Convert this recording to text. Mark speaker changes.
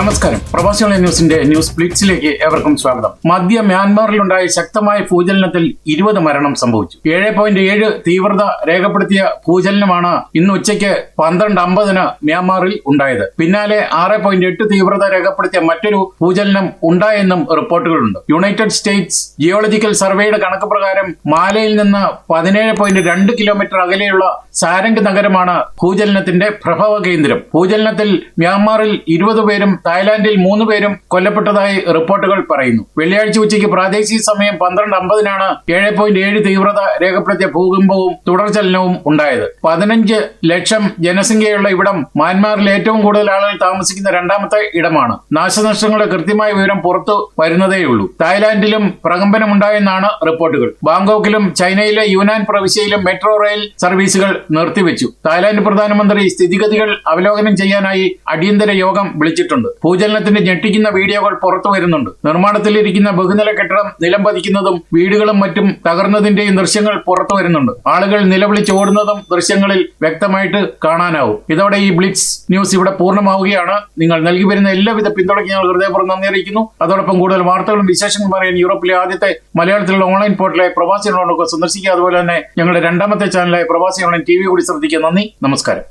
Speaker 1: നമസ്കാരം. പ്രവാസികളെ ന്യൂസിന്റെ ന്യൂസ് ബ്ലിറ്റ്സിലേക്ക് ഏവർക്കും സ്വാഗതം. മധ്യ മ്യാൻമാറിലുണ്ടായ ശക്തമായ ഭൂചലനത്തിൽ ഇരുപത് മരണം സംഭവിച്ചു. ഏഴ് പോയിന്റ് ഏഴ് തീവ്രത രേഖപ്പെടുത്തിയ ഭൂചലനമാണ് ഇന്ന് ഉച്ചയ്ക്ക് പന്ത്രണ്ട് അമ്പതിന് മ്യാൻമാറിൽ ഉണ്ടായത്. പിന്നാലെ ആറ് പോയിന്റ് എട്ട് തീവ്രത രേഖപ്പെടുത്തിയ മറ്റൊരു ഭൂചലനം ഉണ്ടായെന്നും റിപ്പോർട്ടുകളുണ്ട്. യുണൈറ്റഡ് സ്റ്റേറ്റ്സ് ജിയോളജിക്കൽ സർവേയുടെ കണക്ക് പ്രകാരം മാലയിൽ നിന്ന് പതിനേഴ് പോയിന്റ് രണ്ട് കിലോമീറ്റർ അകലെയുള്ള സാരംഗ് നഗരമാണ് ഭൂചലനത്തിന്റെ പ്രഭവ കേന്ദ്രം ഭൂചലനത്തിൽ മ്യാൻമാറിൽ ഇരുപത് പേരും തായ്ലാന്റിൽ മൂന്ന് പേരും കൊല്ലപ്പെട്ടതായി റിപ്പോർട്ടുകൾ പറയുന്നു. വെള്ളിയാഴ്ച ഉച്ചയ്ക്ക് പ്രാദേശിക സമയം പന്ത്രണ്ട് അമ്പതിനാണ്. ഏഴ് പോയിന്റ് ഏഴ് തീവ്രത രേഖപ്പെടുത്തിയ ഭൂകമ്പവും തുടർചലനവും ഉണ്ടായത്. പതിനഞ്ച് ലക്ഷം ജനസംഖ്യയുള്ള ഇവിടം മ്യാൻമാറിൽ ഏറ്റവും കൂടുതൽ ആളുകൾ താമസിക്കുന്ന രണ്ടാമത്തെ ഇടമാണ്. നാശനഷ്ടങ്ങളുടെ കൃത്യമായ വിവരം പുറത്തു വരുന്നതേയുള്ളൂ. തായ്ലാന്റിലും പ്രകമ്പനമുണ്ടായെന്നാണ് റിപ്പോർട്ടുകൾ. ബാങ്കോക്കിലും ചൈനയിലെ യുനാൻ പ്രവിശ്യയിലും മെട്രോ റെയിൽ സർവീസുകൾ നിർത്തിവെച്ചു. തായ്ലാന്റ് പ്രധാനമന്ത്രി സ്ഥിതിഗതികൾ അവലോകനം ചെയ്യാനായി അടിയന്തര യോഗം വിളിച്ചിട്ടുണ്ട്. ഭൂചലനത്തിന്റെ ഞെട്ടിക്കുന്ന വീഡിയോകൾ പുറത്തു വരുന്നുണ്ട്. നിർമ്മാണത്തിലിരിക്കുന്ന ബഹുനില കെട്ടിടം നിലം പതിക്കുന്നതും വീടുകളും മറ്റും തകർന്നതിന്റെയും ദൃശ്യങ്ങൾ പുറത്തു വരുന്നുണ്ട്. ആളുകൾ നിലവിളിച്ച് ഓടുന്നതും ദൃശ്യങ്ങളിൽ വ്യക്തമായിട്ട് കാണാനാവും. ഇതോടെ ഈ ബ്ലിറ്റ്സ് ന്യൂസ് ഇവിടെ പൂർണമാവുകയാണ്. നിങ്ങൾ നൽകി വരുന്ന എല്ലാവിധ പിന്തുണയ്ക്ക് ഞങ്ങൾ ഹൃദയപൂർവം നന്ദി അറിയിക്കുന്നു. അതോടൊപ്പം കൂടുതൽ വാർത്തകളും വിശേഷങ്ങളും പറയാൻ യൂറോപ്പിലെ ആദ്യത്തെ മലയാളത്തിലുള്ള ഓൺലൈൻ പോർട്ടലായ പ്രവാസി ഓൺലൈനൊക്കെ സന്ദർശിക്കുക. അതുപോലെ തന്നെ ഞങ്ങളുടെ രണ്ടാമത്തെ ചാനലായ പ്രവാസി ഓൺലൈൻ ടി വി കൂടി ശ്രദ്ധിക്കുക. നന്ദി. നമസ്കാരം.